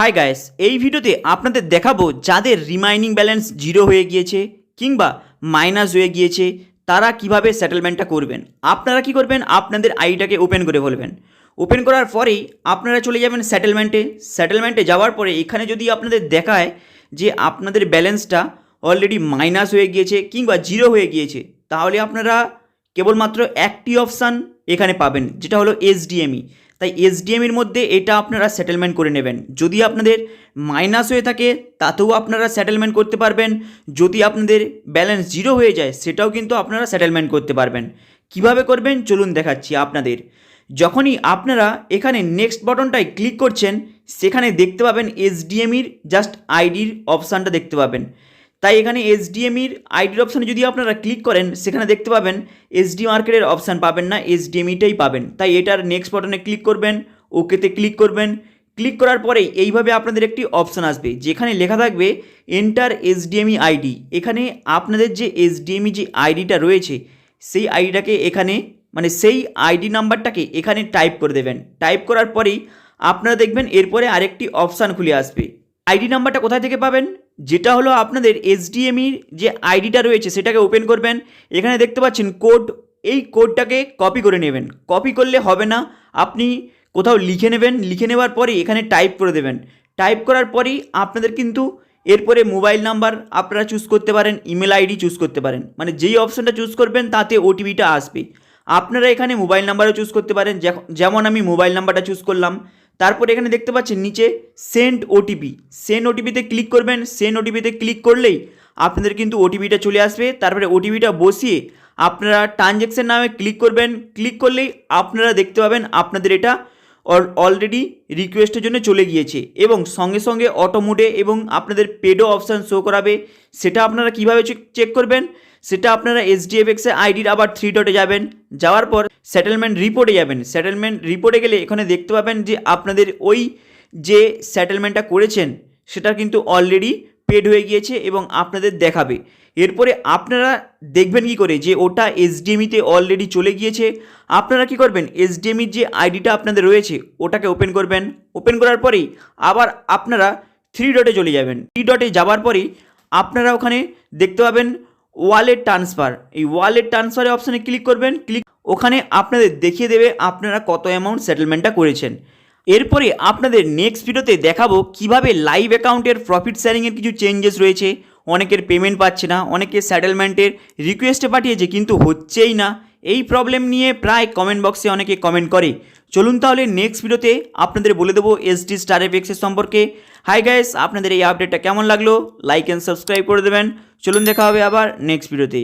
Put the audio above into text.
Hi guys এই ভিডিওতে আপনাদের দেখাবো যাদের রিমাইনিং ব্যালেন্স জিরো হয়ে গিয়েছে কিংবা মাইনাস হয়ে গিয়েছে, তারা কীভাবে সেটেলমেন্টটা করবেন? আপনারা কি করবেন? আপনাদের আইডিটাকে ওপেন করে বলবেন ওপেন করার পরেই আপনারা চলে যাবেন সেটেলমেন্টে সেটেলমেন্টে যাওয়ার পরে এখানে যদি আপনাদের দেখায় যে আপনাদের ব্যালেন্সটা অলরেডি মাইনাস হয়ে গিয়েছে কিংবা জিরো হয়ে গিয়েছে, তাহলে আপনারা কেবলমাত্র একটি অপশান এখানে পাবেন, যেটা হলো এসডিএমই তাই এসডিএমের মধ্যে এটা আপনারা সেটেলমেন্ট করে নেবেন। যদি আপনাদের মাইনাস হয়ে থাকে, তাতেও আপনারা সেটেলমেন্ট করতে পারবেন। যদি আপনাদের ব্যালেন্স জিরো হয়ে যায়, সেটাও কিন্তু আপনারা সেটেলমেন্ট করতে পারবেন। কীভাবে করবেন? চলুন দেখাচ্ছি আপনাদের। যখনই আপনারা এখানে নেক্সট বটনটায় ক্লিক করছেন, সেখানে দেখতে পাবেন এসডিএমির জাস্ট আইডির অপশানটা দেখতে পাবেন। তাই এখানে এসডিএমির আইডির অপশানে যদি আপনারা ক্লিক করেন, সেখানে দেখতে পাবেন এসডি মার্কেটের অপশান পাবেন না এসডিএমিটাই পাবেন। তাই এটার নেক্সট বটনে ক্লিক করবেন ওকেতে ক্লিক করবেন। ক্লিক করার পরেই এইভাবে আপনাদের একটি অপশান আসবে, যেখানে লেখা থাকবে এন্টার এসডিএমই আইডি এখানে আপনাদের যে এসডিএমই যে আইডিটা রয়েছে, সেই আইডিটাকে এখানে মানে সেই আইডি নাম্বারটাকে এখানে টাইপ করে দেবেন। টাইপ করার পরেই আপনারা দেখবেন এরপরে আরেকটি অপশান খুলে আসবে। আইডি নাম্বারটা কোথায় থেকে পাবেন? যেটা হলো আপনাদের এসডিএমির যে আইডিটা রয়েছে, সেটাকে ওপেন করবেন। এখানে দেখতে পাচ্ছেন কোড এই কোডটাকে কপি করে নেবেন। কপি করলে হবে না, আপনি কোথাও লিখে নেবেন। লিখে নেওয়ার পরেই এখানে টাইপ করে দেবেন। টাইপ করার পরেই আপনাদের কিন্তু এরপরে মোবাইল নাম্বার আপনারা চুজ করতে পারেন ইমেল আইডি চুজ করতে পারেন। মানে যেই অপশানটা চুজ করবেন, তাতে ওটিপিটা আসবে। আপনারা এখানে মোবাইল নাম্বারও চুজ করতে পারেন। যেমন আমি মোবাইল নাম্বারটা চুজ করলাম তারপর এখানে দেখতে পাচ্ছেন নিচে সেন্ড ওটিপি সেন্ড ওটিপিতে ক্লিক করবেন। সেন্ড ওটিপিতে ক্লিক করলেই আপনাদের কিন্তু ওটিপিটা চলে আসবে। তারপরে ওটিপিটা বসিয়ে আপনারা ট্রানজ্যাকশান নামে ক্লিক করবেন। ক্লিক করলেই আপনারা দেখতে পাবেন আপনাদের এটা অলরেডি রিকোয়েস্টের জন্য চলে গিয়েছে এবং সঙ্গে সঙ্গে অটোমোডে এবং আপনাদের পেডও অপশান শো করাবে। সেটা আপনারা কীভাবে চেক করবেন? সেটা আপনারা এসডিএফএক্সের আইডির আবার থ্রি ডটে যাবেন। যাওয়ার পর সেটেলমেন্ট রিপোর্টে যাবেন। সেটেলমেন্ট রিপোর্টে গেলে এখানে দেখতে পাবেন যে আপনাদের ওই যে সেটেলমেন্টটা করেছেন, সেটা কিন্তু অলরেডি পেড হয়ে গিয়েছে এবং আপনাদের দেখাবে। এরপরে আপনারা দেখবেন কি করে যে ওটা এসডিএমিতে অলরেডি চলে গিয়েছে। আপনারা কি করবেন? এসডিএমির যে আইডিটা আপনাদের রয়েছে, ওটাকে ওপেন করবেন। ওপেন করার পরেই আবার আপনারা থ্রি ডটে চলে যাবেন। থ্রি ডটে যাওয়ার পরেই আপনারা ওখানে দেখতে পাবেন ওয়ালেট ট্রান্সফার এই ওয়ালেট ট্রান্সফারের অপশানে ক্লিক করবেন ক্লিক ওখানে আপনাদের দেখিয়ে দেবে আপনারা কত অ্যামাউন্ট সেটেলমেন্টটা করেছেন। এরপরে আপনাদের নেক্সট ভিডিওতে দেখাবো কীভাবে লাইভ অ্যাকাউন্টের প্রফিট শেয়ারিংয়ের কিছু চেঞ্জেস রয়েছে। অনেকের পেমেন্ট পাচ্ছে না, অনেকে সেটেলমেন্টের রিকোয়েস্টে পাঠিয়েছে, কিন্তু হচ্ছেই না। এই প্রবলেম নিয়ে প্রায় কমেন্ট বক্সে অনেকে কমেন্ট করে। চলুন তাহলে নেক্সট ভিডিওতে আপনাদের বলে দেবো এসডি স্টার এফএক্সের সম্পর্কে। হাই গাইস আপনাদের এই আপডেটটা কেমন লাগল? লাইক অ্যান্ড সাবস্ক্রাইব করে দেবেন। চলুন দেখা হবে আবার নেক্সট ভিডিওতে